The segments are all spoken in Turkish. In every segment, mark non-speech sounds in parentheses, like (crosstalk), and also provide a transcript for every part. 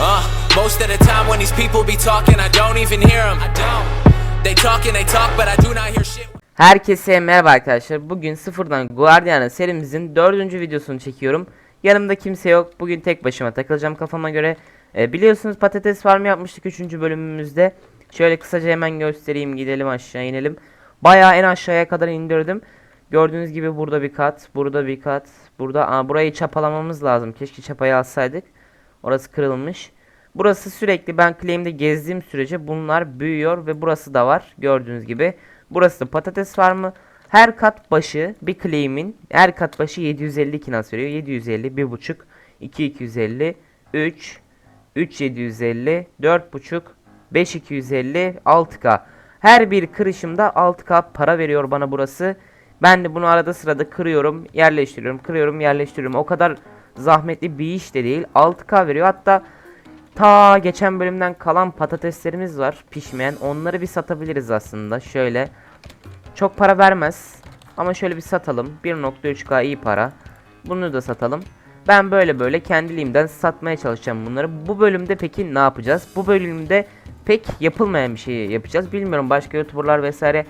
Uh, most of the time when these people be talking, I don't even hear them. I don't. They talk and they talk, but I do not hear shit. Herkese merhaba arkadaşlar. Bugün sıfırdan Guardiana serimizin dördüncü videosunu çekiyorum. Yanımda kimse yok. Bugün tek başıma takılacağım kafama göre. Ee, biliyorsunuz patates farmı yapmıştık 3. bölümümüzde. Şöyle kısaca hemen göstereyim. Gidelim aşağı inelim. Bayağı en aşağıya kadar indirdim. Gördüğünüz gibi burada bir kat, burada bir kat, burada aa, burayı çapalamamız lazım. Keşke çapayı alsaydık. Orası kırılmış. Burası sürekli ben claim'de gezdiğim sürece bunlar büyüyor ve burası da var gördüğünüz gibi. Burası da patates farmı. Her kat başı bir claim'in her kat başı 750 kinas veriyor. 750, 1.5, 2 250, 3, 3 750, 4.5, 5 250, 6k. Her bir kırışımda 6k para veriyor bana burası. Ben de bunu arada sırada kırıyorum, yerleştiriyorum, kırıyorum, yerleştiriyorum. O kadar zahmetli bir iş de değil. 6k veriyor. Hatta ta geçen bölümden kalan patateslerimiz var pişmeyen. Onları bir satabiliriz aslında. Şöyle çok para vermez. Ama şöyle bir satalım. 1.3k iyi para. Bunu da satalım. Ben böyle böyle kendiliğimden satmaya çalışacağım bunları. Bu bölümde peki ne yapacağız? Bu bölümde pek yapılmayan bir şey yapacağız. Bilmiyorum başka youtuberlar vesaire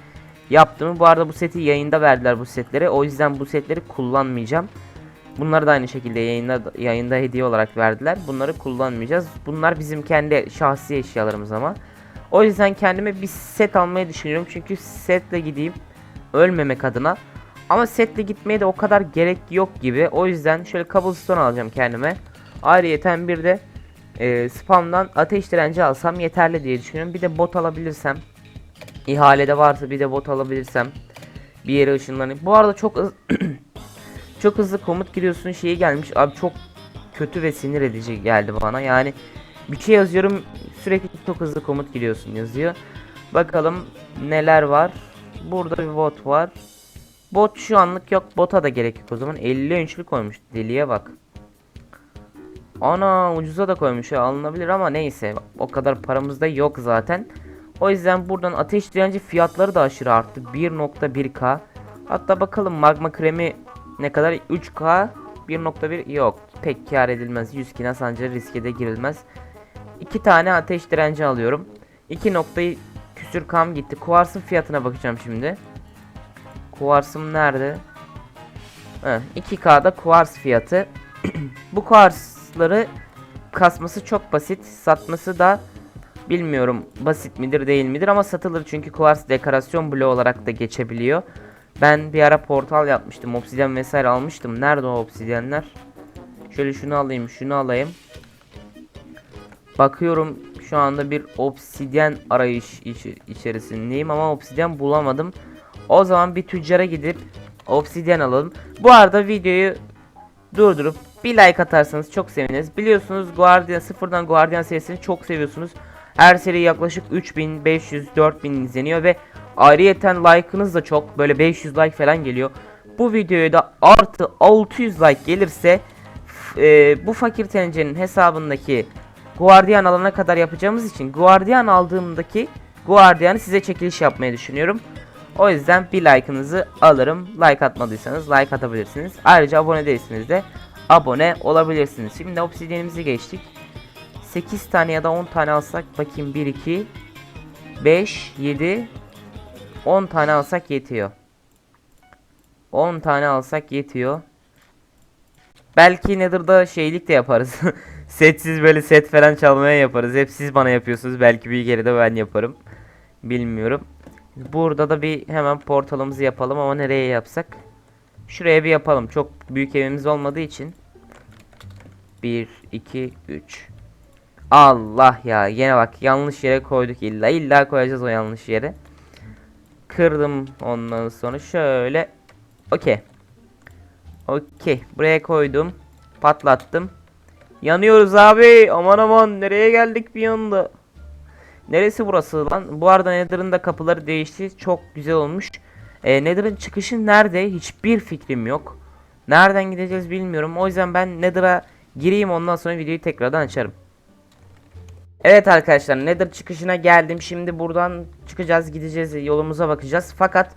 yaptı mı? Bu arada bu seti yayında verdiler bu setleri. O yüzden bu setleri kullanmayacağım. Bunları da aynı şekilde yayında yayında hediye olarak verdiler. Bunları kullanmayacağız. Bunlar bizim kendi şahsi eşyalarımız ama. O yüzden kendime bir set almayı düşünüyorum. Çünkü setle gideyim ölmemek adına. Ama setle gitmeye de o kadar gerek yok gibi. O yüzden şöyle cobblestone alacağım kendime. Ayrıyeten bir de e, spamdan ateş direnci alsam yeterli diye düşünüyorum. Bir de bot alabilirsem. ihalede varsa bir de bot alabilirsem. Bir yere ışınlanayım. Bu arada çok (clears throat) çok hızlı komut giriyorsun şeyi gelmiş. Abi çok kötü ve sinir edici geldi bana. Yani bir şey yazıyorum sürekli çok hızlı komut giriyorsun yazıyor. Bakalım neler var. Burada bir bot var. Bot şu anlık yok. Bota da gerek yok o zaman. 50 önçlük koymuş. Deliye bak. Ana ucuza da koymuş ya alınabilir ama neyse. O kadar paramız da yok zaten. O yüzden buradan ateş direnci fiyatları da aşırı arttı. 1.1k. Hatta bakalım magma kremi ne kadar 3k 1.1 yok. Pek kar edilmez. 100 kina sancı riske de girilmez. 2 tane ateş direnci alıyorum. 2 noktayı küsür kam gitti. Kuvarsın fiyatına bakacağım şimdi. Kuvarsım nerede? Heh, 2K'da kuvars fiyatı. (clears throat) Bu kuvarsları kasması çok basit. Satması da bilmiyorum basit midir değil midir ama satılır çünkü kuvars dekorasyon bloğu olarak da geçebiliyor. Ben bir ara portal yapmıştım. Obsidyen vesaire almıştım. Nerede o obsidyenler? Şöyle şunu alayım, şunu alayım. Bakıyorum şu anda bir obsidyen arayış içerisindeyim ama obsidyen bulamadım. O zaman bir tüccara gidip obsidyen alalım. Bu arada videoyu durdurup bir like atarsanız çok seviniriz. Biliyorsunuz Guardian sıfırdan Guardian serisini çok seviyorsunuz. Her seri yaklaşık 3500 4000 izleniyor ve ayrıyeten like'ınız da çok böyle 500 like falan geliyor. Bu videoya da artı 600 like gelirse e, bu fakir tencerenin hesabındaki Guardian alana kadar yapacağımız için Guardian aldığımdaki Guardian'ı size çekiliş yapmayı düşünüyorum. O yüzden bir like'ınızı alırım. Like atmadıysanız like atabilirsiniz. Ayrıca abone değilseniz de abone olabilirsiniz. Şimdi obsidyenimizi geçtik. 8 tane ya da 10 tane alsak bakayım 1 2 5 7 10 tane alsak yetiyor. 10 tane alsak yetiyor. Belki Nether'da şeylik de yaparız. (laughs) Setsiz böyle set falan çalmaya yaparız. Hep siz bana yapıyorsunuz. Belki bir kere de ben yaparım. Bilmiyorum. Burada da bir hemen portalımızı yapalım ama nereye yapsak? Şuraya bir yapalım. Çok büyük evimiz olmadığı için. 1 2 3 Allah ya yine bak yanlış yere koyduk illa illa koyacağız o yanlış yere. Kırdım ondan sonra şöyle. Okey. Okey buraya koydum. Patlattım. Yanıyoruz abi. Aman aman nereye geldik bir anda. Neresi burası lan? Bu arada Nether'ın da kapıları değişti. Çok güzel olmuş. E, Nether'ın çıkışı nerede? Hiçbir fikrim yok. Nereden gideceğiz bilmiyorum. O yüzden ben Nether'a gireyim ondan sonra videoyu tekrardan açarım. Evet arkadaşlar Nether çıkışına geldim. Şimdi buradan çıkacağız gideceğiz yolumuza bakacağız. Fakat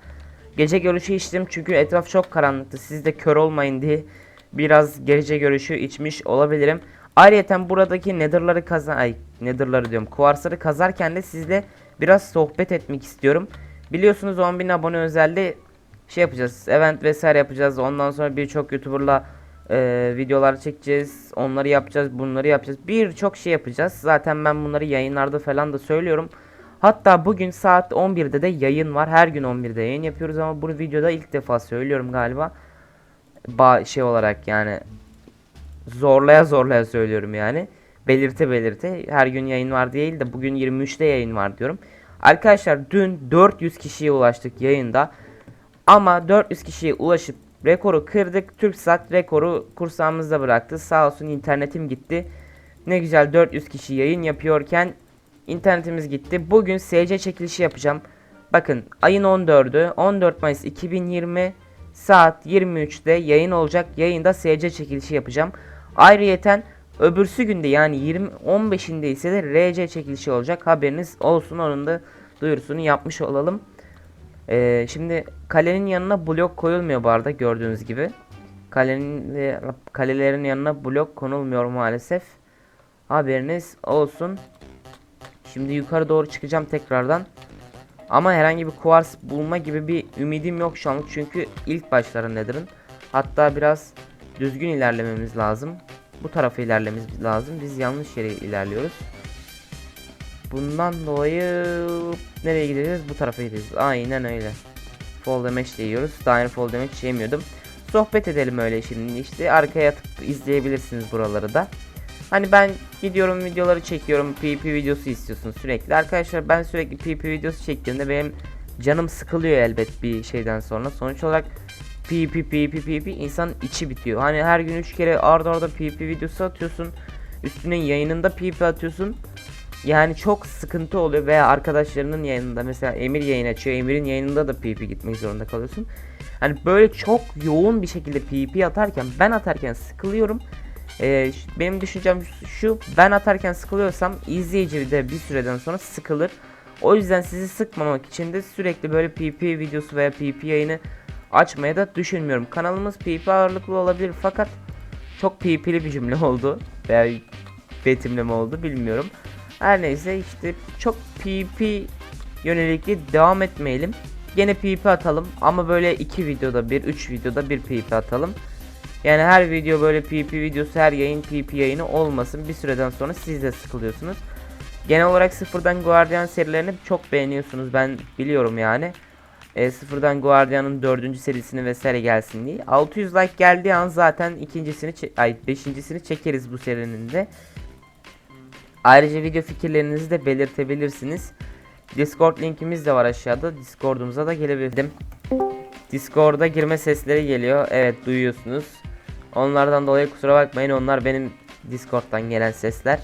gece görüşü içtim çünkü etraf çok karanlıktı. Siz de kör olmayın diye biraz gece görüşü içmiş olabilirim. Ayrıca buradaki nether'ları kazan ay nether'ları diyorum. Kuarsları kazarken de sizle biraz sohbet etmek istiyorum. Biliyorsunuz 10.000 abone özelde şey yapacağız. Event vesaire yapacağız. Ondan sonra birçok YouTuber'la e, videolar çekeceğiz. Onları yapacağız, bunları yapacağız. Birçok şey yapacağız. Zaten ben bunları yayınlarda falan da söylüyorum. Hatta bugün saat 11'de de yayın var. Her gün 11'de yayın yapıyoruz ama bu videoda ilk defa söylüyorum galiba. Ba şey olarak yani zorlaya zorlaya söylüyorum yani. Belirte belirte her gün yayın var değil de bugün 23'te yayın var diyorum. Arkadaşlar dün 400 kişiye ulaştık yayında. Ama 400 kişiye ulaşıp rekoru kırdık. TürkSat rekoru kursağımızda bıraktı. Sağ olsun internetim gitti. Ne güzel 400 kişi yayın yapıyorken internetimiz gitti. Bugün SC çekilişi yapacağım. Bakın ayın 14'ü 14 Mayıs 2020 saat 23'te yayın olacak. Yayında SC çekilişi yapacağım. Ayrıyeten öbürsü günde yani 20 15'inde ise de RC çekilişi olacak. Haberiniz olsun onun da duyurusunu yapmış olalım. Ee, şimdi kalenin yanına blok koyulmuyor bu arada gördüğünüz gibi. Kalenin kalelerin yanına blok konulmuyor maalesef. Haberiniz olsun. Şimdi yukarı doğru çıkacağım tekrardan. Ama herhangi bir kuvars bulma gibi bir ümidim yok şu anlık çünkü ilk başları Nether'ın. Hatta biraz düzgün ilerlememiz lazım. Bu tarafa ilerlememiz lazım. Biz yanlış yere ilerliyoruz. Bundan dolayı nereye gideceğiz? Bu tarafa gideceğiz. Aynen öyle. Fall damage de yiyoruz. Daha önce fall damage yemiyordum. Sohbet edelim öyle şimdi işte. Arkaya atıp izleyebilirsiniz buraları da. Hani ben gidiyorum videoları çekiyorum. PvP videosu istiyorsun sürekli. Arkadaşlar ben sürekli PvP videosu çektiğimde benim canım sıkılıyor elbet bir şeyden sonra. Sonuç olarak PvP PvP PvP insanın içi bitiyor. Hani her gün 3 kere arda arda PvP videosu atıyorsun. Üstüne yayınında PvP atıyorsun. Yani çok sıkıntı oluyor veya arkadaşlarının yayınında mesela Emir yayın açıyor. Emir'in yayınında da PvP gitmek zorunda kalıyorsun. Hani böyle çok yoğun bir şekilde PvP atarken ben atarken sıkılıyorum. Ee, benim düşüncem şu ben atarken sıkılıyorsam izleyici de bir süreden sonra sıkılır. O yüzden sizi sıkmamak için de sürekli böyle PvP videosu veya PvP yayını açmaya da düşünmüyorum. Kanalımız PvP ağırlıklı olabilir fakat çok PvP'li bir cümle (laughs) oldu veya betimleme oldu bilmiyorum. Her neyse işte çok PvP yönelikli devam etmeyelim. Gene PvP atalım ama böyle iki videoda bir, üç videoda bir PvP atalım. Yani her video böyle PvP videosu, her yayın PvP yayını olmasın. Bir süreden sonra siz de sıkılıyorsunuz. Genel olarak sıfırdan Guardian serilerini çok beğeniyorsunuz. Ben biliyorum yani. E, sıfırdan Guardian'ın dördüncü serisini vesaire gelsin diye. 600 like geldiği an zaten ikincisini, ay beşincisini çekeriz bu serinin de. Ayrıca video fikirlerinizi de belirtebilirsiniz. Discord linkimiz de var aşağıda. Discord'umuza da gelebilirim. Discord'a girme sesleri geliyor. Evet duyuyorsunuz. Onlardan dolayı kusura bakmayın. Onlar benim Discord'dan gelen sesler.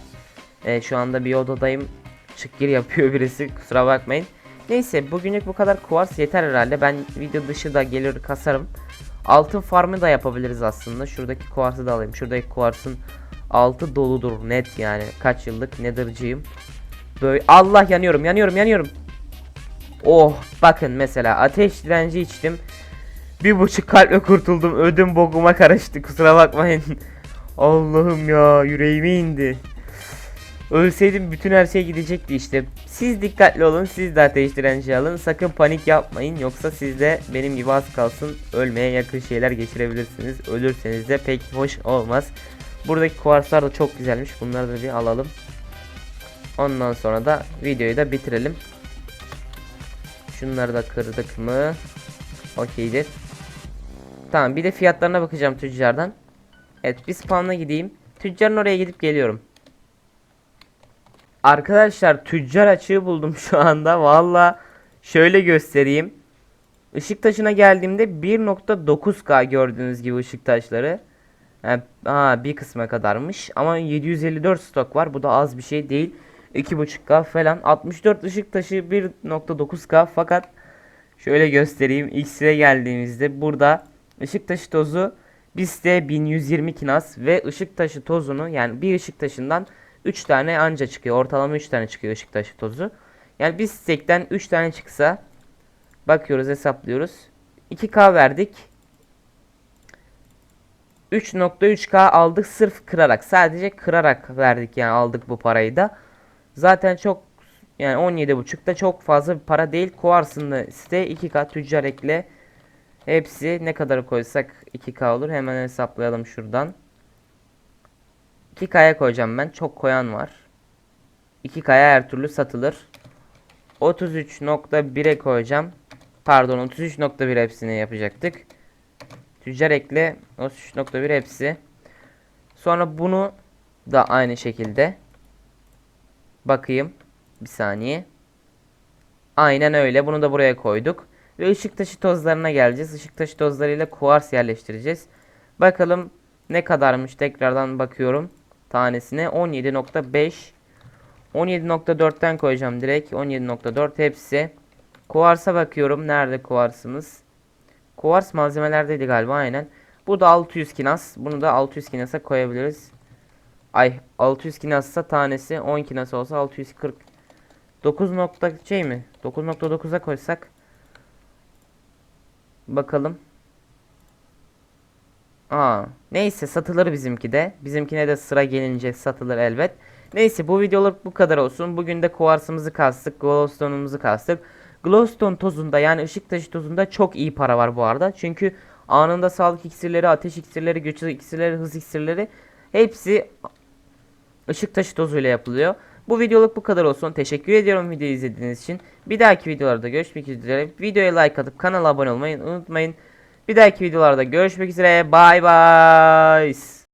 Ee, şu anda bir odadayım. Çık gir yapıyor birisi. Kusura bakmayın. Neyse bugünlük bu kadar kuvars yeter herhalde. Ben video dışı da gelir kasarım. Altın farmı da yapabiliriz aslında. Şuradaki kuarsı da alayım. Şuradaki kuarsın 6 doludur net yani. Kaç yıllık nether'cıyım. Böyle Allah yanıyorum yanıyorum yanıyorum. Oh bakın mesela ateş direnci içtim. Bir buçuk kalple kurtuldum. Ödüm bokuma karıştı kusura bakmayın. (laughs) Allah'ım ya yüreğime indi. Ölseydim bütün her şey gidecekti işte. Siz dikkatli olun, siz de ateş direnci alın. Sakın panik yapmayın yoksa siz de benim gibi az kalsın ölmeye yakın şeyler geçirebilirsiniz. Ölürseniz de pek hoş olmaz. Buradaki kuvarslar da çok güzelmiş. Bunları da bir alalım. Ondan sonra da videoyu da bitirelim. Şunları da kırdık mı? Okeydir. Tamam bir de fiyatlarına bakacağım tüccardan. Evet bir spawn'a gideyim. Tüccarın oraya gidip geliyorum. Arkadaşlar tüccar açığı buldum şu anda. Valla şöyle göstereyim. Işık taşına geldiğimde 1.9K gördüğünüz gibi ışık taşları. Ha, bir kısma kadarmış. Ama 754 stok var. Bu da az bir şey değil. 2.5K falan. 64 ışık taşı 1.9K fakat şöyle göstereyim. X'e geldiğimizde burada ışık taşı tozu bizde 1120 kinas ve ışık taşı tozunu yani bir ışık taşından 3 tane anca çıkıyor. Ortalama 3 tane çıkıyor ışık taşı tozu. Yani bir stekten 3 tane çıksa bakıyoruz hesaplıyoruz. 2K verdik. 3.3k aldık sırf kırarak. Sadece kırarak verdik yani aldık bu parayı da. Zaten çok yani 17.5 da çok fazla bir para değil. Kuars'ın da site 2k tüccar ekle. Hepsi ne kadar koysak 2k olur. Hemen hesaplayalım şuradan. 2k'ya koyacağım ben. Çok koyan var. 2k'ya her türlü satılır. 33.1'e koyacağım. Pardon 33.1 hepsini yapacaktık. Tüccar ekle 33.1 hepsi. Sonra bunu da aynı şekilde bakayım. Bir saniye. Aynen öyle. Bunu da buraya koyduk. Ve ışık taşı tozlarına geleceğiz. Işık taşı tozlarıyla kuars yerleştireceğiz. Bakalım ne kadarmış tekrardan bakıyorum. Tanesine 17.5 17.4'ten koyacağım direkt. 17.4 hepsi. Kuarsa bakıyorum. Nerede kuarsımız? Kuvars malzemelerdeydi galiba aynen. Bu da 600 kinas. Bunu da 600 kinasa koyabiliriz. Ay 600 kinassa tanesi 10 kinas olsa 640. 9 nokta şey mi? 9.9'a koysak. Bakalım. Aa, neyse satılır bizimki de. Bizimkine de sıra gelince satılır elbet. Neyse bu videoluk bu kadar olsun. Bugün de kuvarsımızı kastık. Glowstone'umuzu kastık. Glowstone tozunda yani ışık taşı tozunda çok iyi para var bu arada. Çünkü anında sağlık iksirleri, ateş iksirleri, güç iksirleri, hız iksirleri hepsi ışık taşı tozuyla yapılıyor. Bu videoluk bu kadar olsun. Teşekkür ediyorum videoyu izlediğiniz için. Bir dahaki videolarda görüşmek üzere. Videoya like atıp kanala abone olmayı unutmayın. Bir dahaki videolarda görüşmek üzere. Bye bye.